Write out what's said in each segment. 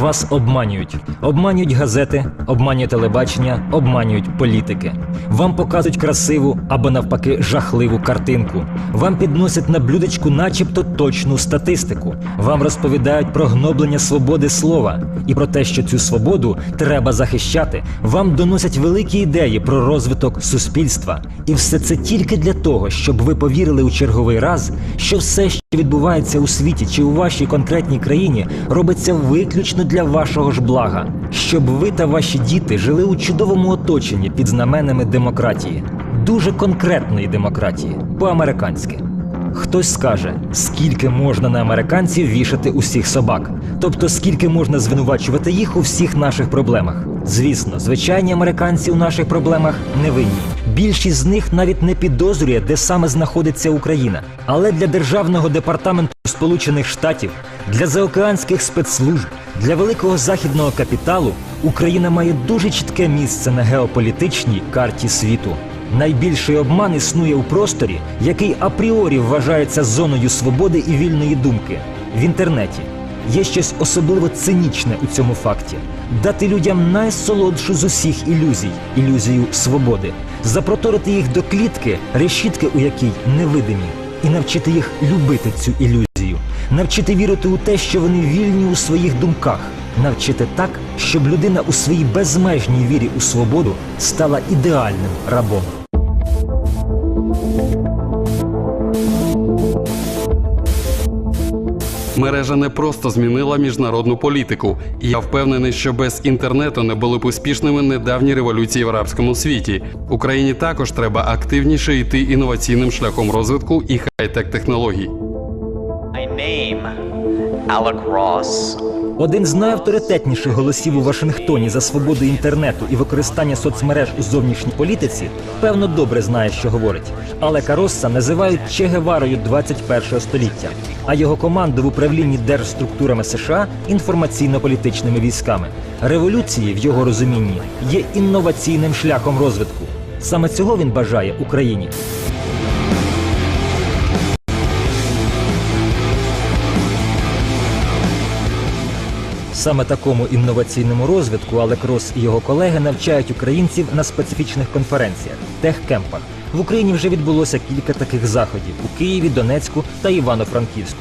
Вас обманюють. Обманюють газети, обманюють телебачення, обманюють політики. Вам показують красиву або навпаки жахливу картинку. Вам підносять на блюдечку, начебто точну статистику. Вам розповідають про гноблення свободи слова і про те, що цю свободу треба захищати. Вам доносять великі ідеї про розвиток суспільства. І все це тільки для того, щоб ви повірили у черговий раз, що все, відбувається у світі чи у вашій конкретній країні, робиться виключно для вашого ж блага, щоб ви та ваші діти жили у чудовому оточенні під знаменами демократії, дуже конкретної демократії, по-американськи. Хтось скаже, скільки можна на американців вішати усіх собак, тобто скільки можна звинувачувати їх у всіх наших проблемах. Звісно, звичайні американці у наших проблемах не винні. Більшість з них навіть не підозрює, де саме знаходиться Україна. Але для державного департаменту Сполучених Штатів, для заокеанських спецслужб, для великого західного капіталу Україна має дуже чітке місце на геополітичній карті світу. Найбільший обман існує у просторі, який апріорі вважається зоною свободи і вільної думки в інтернеті. Є щось особливо цинічне у цьому факті дати людям найсолодшу з усіх ілюзій ілюзію свободи, запроторити їх до клітки, решітки у якій невидимі, і навчити їх любити цю ілюзію, навчити вірити у те, що вони вільні у своїх думках, навчити так, щоб людина у своїй безмежній вірі у свободу стала ідеальним рабом. Мережа не просто змінила міжнародну політику. І Я впевнений, що без інтернету не були б успішними недавні революції в арабському світі. Україні також треба активніше йти інноваційним шляхом розвитку і хай-тек технологій. My name, Alec Ross. Один з найавторитетніших голосів у Вашингтоні за свободу інтернету і використання соцмереж у зовнішній політиці, певно, добре знає, що говорить. Алека Росса називають Че Геварою 21 століття, а його команду в управлінні держструктурами США інформаційно-політичними військами. Революції в його розумінні є інноваційним шляхом розвитку. Саме цього він бажає Україні. Саме такому інноваційному розвитку Алек Рос і його колеги навчають українців на специфічних конференціях, техкемпах. В Україні вже відбулося кілька таких заходів у Києві, Донецьку та Івано-Франківську.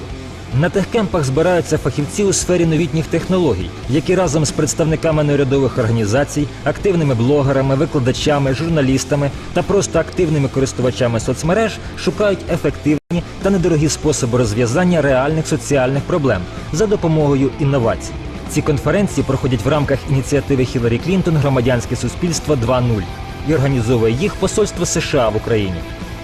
На техкемпах збираються фахівці у сфері новітніх технологій, які разом з представниками неурядових організацій, активними блогерами, викладачами, журналістами та просто активними користувачами соцмереж шукають ефективні та недорогі способи розв'язання реальних соціальних проблем за допомогою інновацій. Ці конференції проходять в рамках ініціативи Хіларі Клінтон Громадянське суспільство 2.0 і організовує їх посольство США в Україні.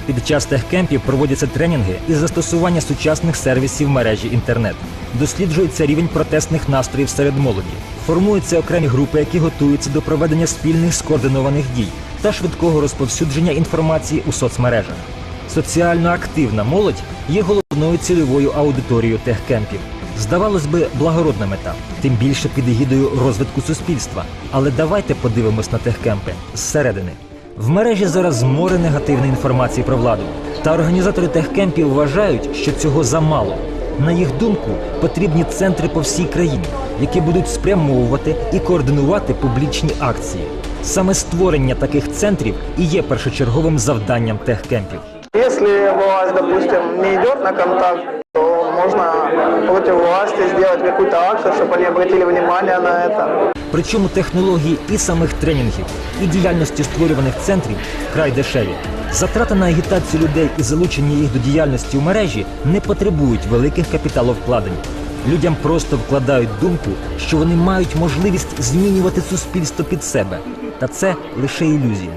Під час техкемпів проводяться тренінги із застосування сучасних сервісів мережі інтернет. Досліджується рівень протестних настроїв серед молоді. Формуються окремі групи, які готуються до проведення спільних скоординованих дій та швидкого розповсюдження інформації у соцмережах. Соціально активна молодь є головною цільовою аудиторією техкемпів. Здавалось би, благородна мета, тим більше під егідою розвитку суспільства. Але давайте подивимось на техкемпи зсередини. В мережі зараз море негативної інформації про владу. Та організатори техкемпів вважають, що цього замало. На їх думку, потрібні центри по всій країні, які будуть спрямовувати і координувати публічні акції. Саме створення таких центрів і є першочерговим завданням техкемпів. Если власть, допустим, не идет на контакт, можно против власти сделать какую-то акцию, чтобы они обратили внимание на это. Причому технології і самих тренінгів, і діяльності створюваних центрів вкрай дешеві. Затрати на агітацію людей і залучення їх до діяльності у мережі не потребують великих капіталовкладень. Людям просто вкладають думку, що вони мають можливість змінювати суспільство під себе. Та це лише ілюзія.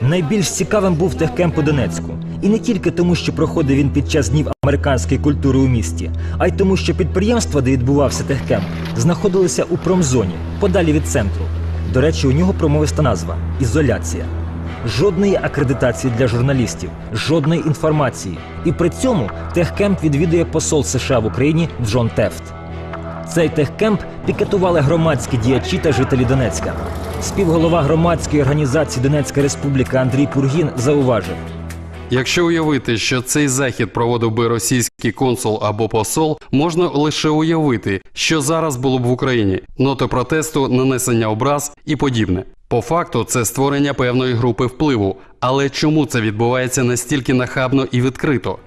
Найбільш цікавим був техкемп у Донецьку. І не тільки тому, що проходив він під час днів американської культури у місті, а й тому, що підприємства, де відбувався техкемп, знаходилися у промзоні, подалі від центру. До речі, у нього промовиста назва ізоляція. Жодної акредитації для журналістів, жодної інформації. І при цьому техкемп відвідує посол США в Україні Джон Тефт. Цей техкемп пікетували громадські діячі та жителі Донецька. Співголова громадської організації Донецька Республіка Андрій Пургін зауважив. Якщо уявити, що цей захід проводив би російський консул або посол, можна лише уявити, Що зараз було б в Україні? Ноти протесту, нанесення образ і подібне. По факту це створення певної групи впливу. Але чому це відбувається настільки нахабно і відкрито?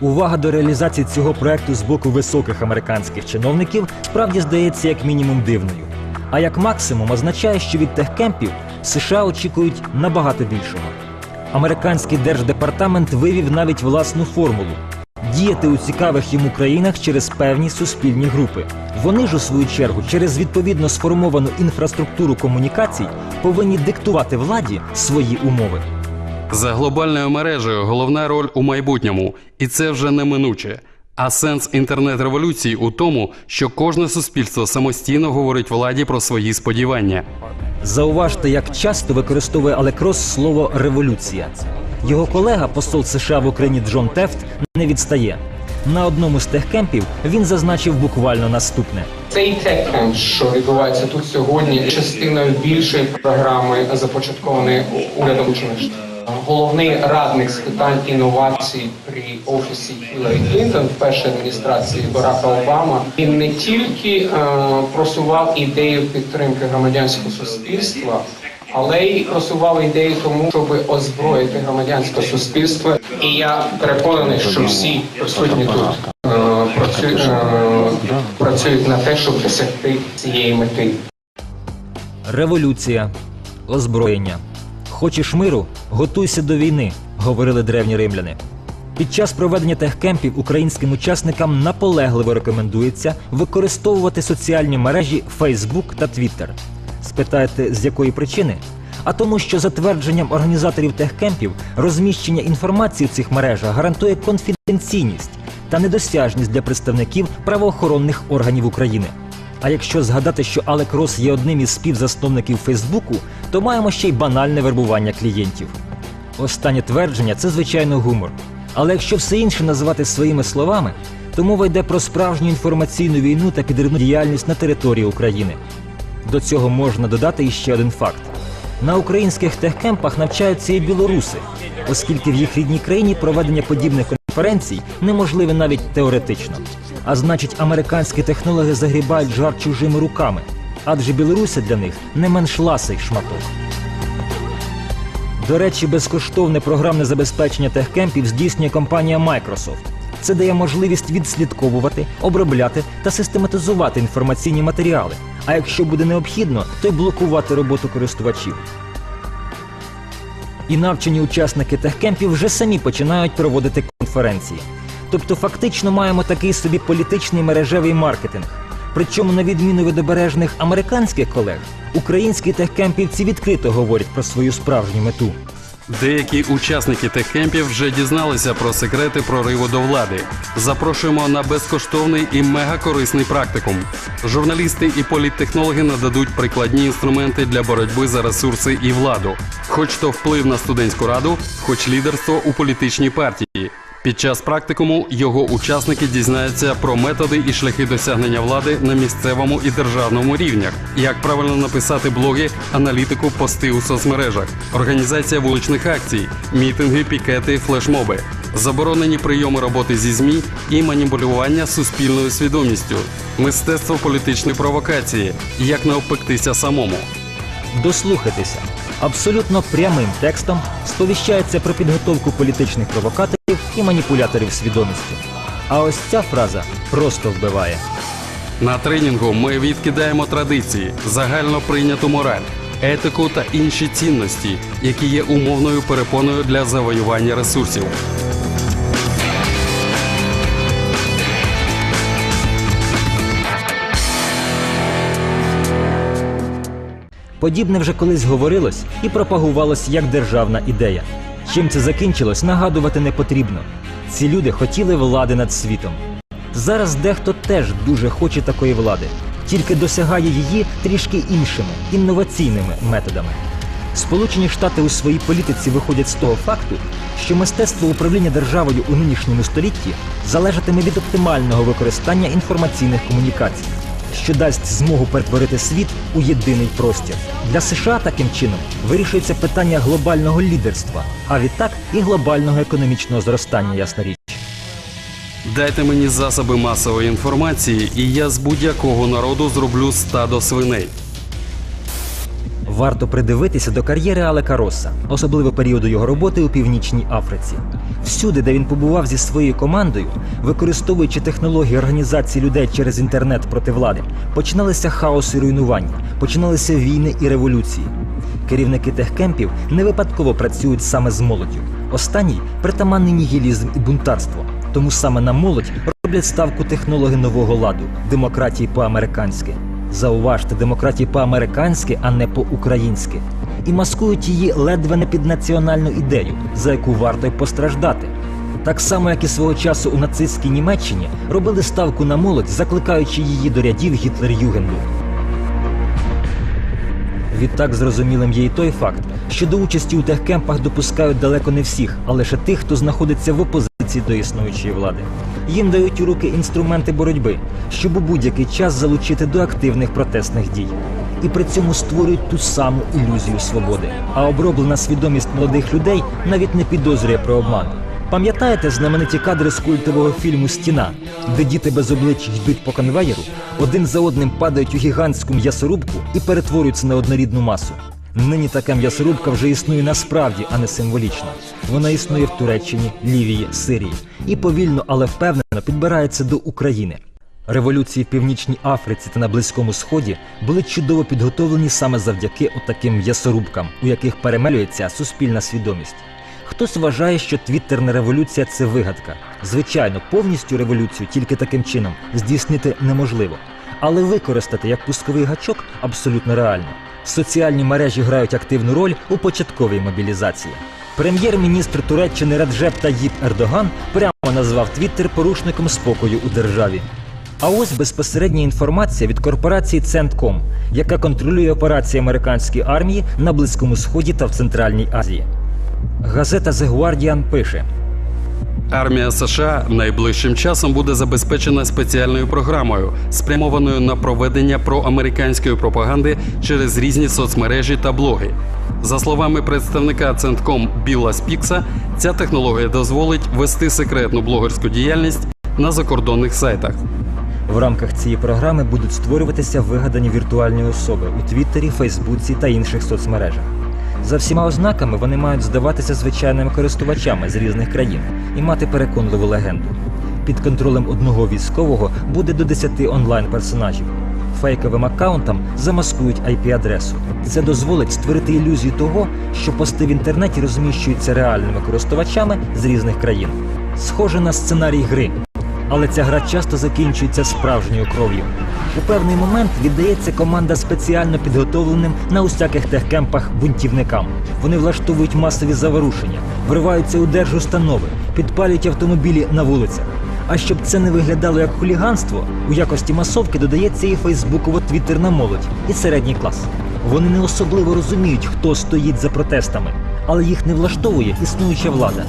Увага до реалізації цього проекту з боку високих американських чиновників справді здається як мінімум дивною. А як максимум означає, що від техкемпів США очікують набагато більшого. Американський держдепартамент вивів навіть власну формулу діяти у цікавих йому країнах через певні суспільні групи. Вони ж у свою чергу через відповідно сформовану інфраструктуру комунікацій повинні диктувати владі свої умови. За глобальною мережею головна роль у майбутньому, і це вже неминуче. А сенс інтернет-революції у тому, що кожне суспільство самостійно говорить владі про свої сподівання. Зауважте, як часто використовує Алекрос слово революція. Його колега, посол США в Україні Джон Тефт, не відстає. На одному з техкемпів він зазначив буквально наступне: Цей техкемп, що відбувається тут сьогодні, є частиною більшої програми, започаткованої урядом Штатів. Головний радник з питань інновацій при офісі Хіларі Клінтон в першій адміністрації Барака Обама він не тільки е, просував ідею підтримки громадянського суспільства, але й просував ідею тому, щоб озброїти громадянське суспільство. І я переконаний, що всі присутні тут е, працю- е, працюють на те, щоб досягти цієї мети. революція, озброєння. Хочеш миру? Готуйся до війни, говорили древні римляни. Під час проведення техкемпів українським учасникам наполегливо рекомендується використовувати соціальні мережі Facebook та Twitter. Спитаєте, з якої причини? А тому, що за твердженням організаторів техкемпів, розміщення інформації в цих мережах гарантує конфіденційність та недосяжність для представників правоохоронних органів України. А якщо згадати, що Алек Рос є одним із співзасновників Фейсбуку, то маємо ще й банальне вербування клієнтів. Останнє твердження це звичайно гумор. Але якщо все інше називати своїми словами, то мова йде про справжню інформаційну війну та підривну діяльність на території України. До цього можна додати іще один факт: на українських техкемпах навчаються і білоруси, оскільки в їх рідній країні проведення подібних конференцій неможливе навіть теоретично. А значить, американські технологи загрібають жар чужими руками, адже білоруси для них не менш ласий шматок. До речі, безкоштовне програмне забезпечення техкемпів здійснює компанія Microsoft. Це дає можливість відслідковувати, обробляти та систематизувати інформаційні матеріали. А якщо буде необхідно, то й блокувати роботу користувачів. І навчені учасники техкемпів вже самі починають проводити конференції. Тобто, фактично маємо такий собі політичний мережевий маркетинг. Причому, на відміну від обережних американських колег, українські техкемпівці відкрито говорять про свою справжню мету. Деякі учасники техкемпів вже дізналися про секрети прориву до влади. Запрошуємо на безкоштовний і мегакорисний практикум. Журналісти і політтехнологи нададуть прикладні інструменти для боротьби за ресурси і владу, хоч то вплив на студентську раду, хоч лідерство у політичній партії. Під час практикуму його учасники дізнаються про методи і шляхи досягнення влади на місцевому і державному рівнях, як правильно написати блоги, аналітику, пости у соцмережах, організація вуличних акцій, мітинги, пікети, флешмоби, заборонені прийоми роботи зі ЗМІ і маніпулювання суспільною свідомістю, мистецтво політичної провокації, як не обпектися самому. Дослухайтеся. Абсолютно прямим текстом сповіщається про підготовку політичних провокаторів і маніпуляторів свідомістю. А ось ця фраза просто вбиває. На тренінгу ми відкидаємо традиції, загально прийняту мораль, етику та інші цінності, які є умовною перепоною для завоювання ресурсів. Подібне вже колись говорилось і пропагувалось як державна ідея. Чим це закінчилось, нагадувати не потрібно. Ці люди хотіли влади над світом. Зараз дехто теж дуже хоче такої влади, тільки досягає її трішки іншими інноваційними методами. Сполучені Штати у своїй політиці виходять з того факту, що мистецтво управління державою у нинішньому столітті залежатиме від оптимального використання інформаційних комунікацій, що дасть змогу перетворити світ у єдиний простір. Для США таким чином вирішується питання глобального лідерства, а відтак і глобального економічного зростання, ясна річ. Дайте мені засоби масової інформації, і я з будь-якого народу зроблю стадо свиней. Варто придивитися до кар'єри Алека Росса, особливо періоду його роботи у Північній Африці. Всюди, де він побував зі своєю командою, використовуючи технології організації людей через інтернет проти влади, починалися хаос і руйнування, починалися війни і революції. Керівники техкемпів не випадково працюють саме з молоддю. Останній притаманний нігілізм і бунтарство. Тому саме на молодь роблять ставку технологи нового ладу, демократії по-американськи. Зауважте, демократії по-американськи, а не по-українськи. І маскують її ледве не під національну ідею, за яку варто й постраждати. Так само, як і свого часу у нацистській Німеччині робили ставку на молодь, закликаючи її до рядів Гітлер-Югенду. Відтак зрозумілим є і той факт, що до участі у техкемпах допускають далеко не всіх, а лише тих, хто знаходиться в опозиції до існуючої влади. Їм дають у руки інструменти боротьби, щоб у будь-який час залучити до активних протестних дій. І при цьому створюють ту саму ілюзію свободи. А оброблена свідомість молодих людей навіть не підозрює про обман. Пам'ятаєте знамениті кадри з культового фільму Стіна, де діти без облич йдуть по конвеєру, один за одним падають у гігантську м'ясорубку і перетворюються на однорідну масу. Нині така м'ясорубка вже існує насправді, а не символічно. Вона існує в Туреччині, Лівії, Сирії і повільно, але впевнено підбирається до України. Революції в Північній Африці та на Близькому Сході були чудово підготовлені саме завдяки отаким м'ясорубкам, у яких перемелюється суспільна свідомість. Хтось вважає, що твіттерна революція це вигадка. Звичайно, повністю революцію тільки таким чином здійснити неможливо. Але використати як пусковий гачок абсолютно реально. Соціальні мережі грають активну роль у початковій мобілізації. Прем'єр-міністр Туреччини Раджеп Таїп Ердоган прямо назвав Твіттер порушником спокою у державі. А ось безпосередня інформація від корпорації Центком, яка контролює операції американської армії на Близькому Сході та в Центральній Азії. Газета The Guardian пише: Армія США найближчим часом буде забезпечена спеціальною програмою, спрямованою на проведення проамериканської пропаганди через різні соцмережі та блоги. За словами представника Центком Біла Спікса, ця технологія дозволить вести секретну блогерську діяльність на закордонних сайтах. в рамках цієї програми будуть створюватися вигадані віртуальні особи у Твіттері, Фейсбуці та інших соцмережах. За всіма ознаками вони мають здаватися звичайними користувачами з різних країн і мати переконливу легенду. Під контролем одного військового буде до 10 онлайн-персонажів. Фейковим аккаунтам замаскують IP-адресу. Це дозволить створити ілюзію того, що пости в інтернеті розміщуються реальними користувачами з різних країн. Схоже на сценарій гри, але ця гра часто закінчується справжньою кров'ю. У певний момент віддається команда спеціально підготовленим на усяких техкемпах бунтівникам. Вони влаштовують масові заворушення, вриваються у держустанови, підпалюють автомобілі на вулицях. А щоб це не виглядало як хуліганство, у якості масовки додається і фейсбуково-твіттерна молодь і середній клас. Вони не особливо розуміють, хто стоїть за протестами, але їх не влаштовує існуюча влада.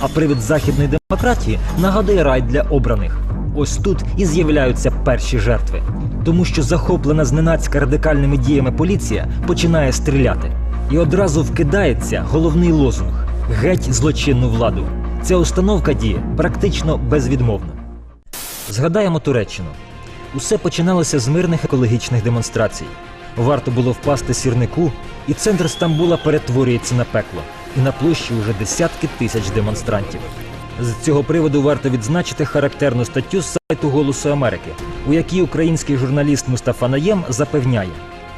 А привід західної демократії нагадує рай для обраних. Ось тут і з'являються перші жертви, тому що захоплена зненацька радикальними діями поліція починає стріляти. І одразу вкидається головний лозунг геть злочинну владу. Ця установка діє практично безвідмовно. Згадаємо Туреччину. Усе починалося з мирних екологічних демонстрацій. Варто було впасти сірнику, і центр Стамбула перетворюється на пекло. І на площі уже десятки тисяч демонстрантів. З цього приводу варто відзначити характерну статтю з сайту Голосу Америки, у якій український журналіст Мустафа Наєм запевняє,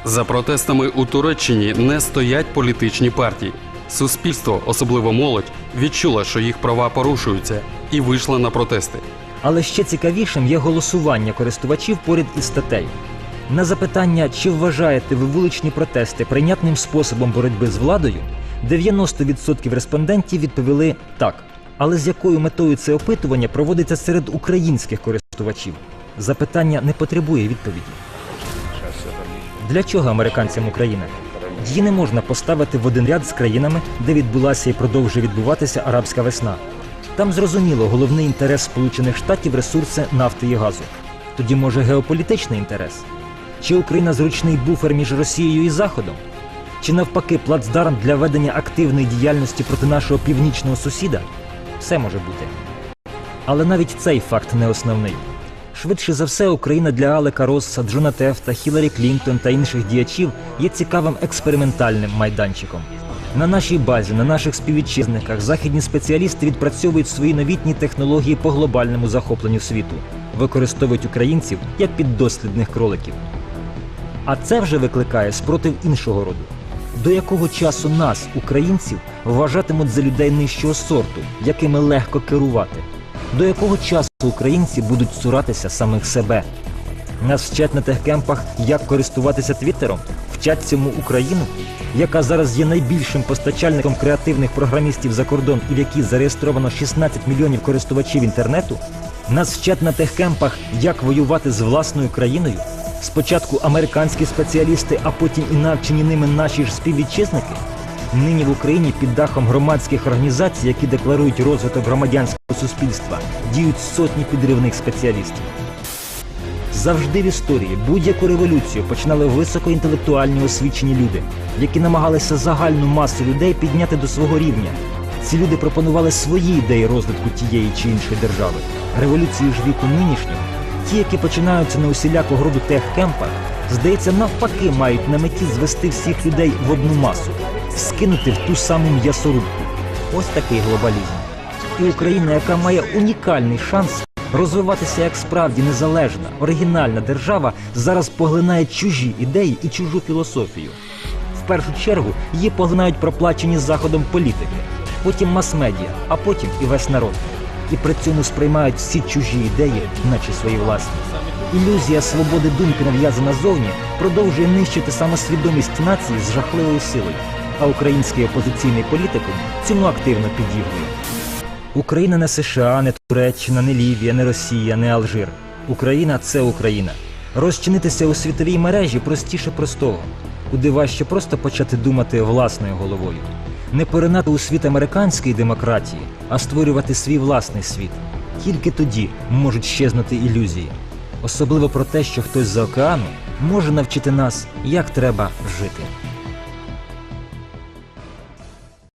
За протестами у Туреччині не стоять політичні партії. Суспільство, особливо молодь, відчуло, що їх права порушуються, і вийшло на протести. Але ще цікавішим є голосування користувачів поряд із статтею. На запитання, чи вважаєте ви вуличні протести прийнятним способом боротьби з владою, 90% респондентів відповіли так. Але з якою метою це опитування проводиться серед українських користувачів? Запитання не потребує відповіді. Для чого американцям Україна? Її не можна поставити в один ряд з країнами, де відбулася і продовжує відбуватися арабська весна. Там зрозуміло головний інтерес Сполучених Штатів ресурси нафти і газу. Тоді може геополітичний інтерес? Чи Україна зручний буфер між Росією і Заходом? Чи навпаки плацдарм для ведення активної діяльності проти нашого північного сусіда? Все може бути. Але навіть цей факт не основний. Швидше за все, Україна для Алека Росса, Джона Тефта, Хіларі Клінтон та інших діячів є цікавим експериментальним майданчиком. На нашій базі, на наших співвітчизниках, західні спеціалісти відпрацьовують свої новітні технології по глобальному захопленню світу, використовують українців як піддослідних кроликів. А це вже викликає спротив іншого роду. До якого часу нас, українців, вважатимуть за людей нижчого сорту, якими легко керувати? До якого часу українці будуть цуратися самих себе? Нас вчать на техкемпах, як користуватися Твіттером, вчать цьому Україну, яка зараз є найбільшим постачальником креативних програмістів за кордон і в якій зареєстровано 16 мільйонів користувачів інтернету. Нас вчать на техкемпах, як воювати з власною країною. Спочатку американські спеціалісти, а потім і навчені ними наші ж співвітчизники. Нині в Україні під дахом громадських організацій, які декларують розвиток громадянського суспільства, діють сотні підривних спеціалістів. Завжди в історії будь-яку революцію починали високоінтелектуальні освічені люди, які намагалися загальну масу людей підняти до свого рівня. Ці люди пропонували свої ідеї розвитку тієї чи іншої держави. Революції ж віку нинішнього, ті, які починаються на усілякого роду техкемпах, здається, навпаки, мають на меті звести всіх людей в одну масу, скинути в ту саму м'ясорубку. Ось такий глобалізм. І Україна, яка має унікальний шанс розвиватися як справді незалежна, оригінальна держава, зараз поглинає чужі ідеї і чужу філософію. В першу чергу її поглинають проплачені заходом політики, потім мас-медіа, а потім і весь народ. І при цьому сприймають всі чужі ідеї, наче свої власні. Ілюзія свободи думки, нав'язана зовні, продовжує нищити самосвідомість нації з жахливою силою, а український опозиційний політикум цьому активно підігрує. Україна не США, не Туреччина, не Лівія, не Росія, не Алжир. Україна це Україна. Розчинитися у світовій мережі простіше простого, куди важче просто почати думати власною головою. Не поринати у світ американської демократії, а створювати свій власний світ. Тільки тоді можуть щезнути ілюзії. Особливо про те, що хтось за океану може навчити нас, як треба жити.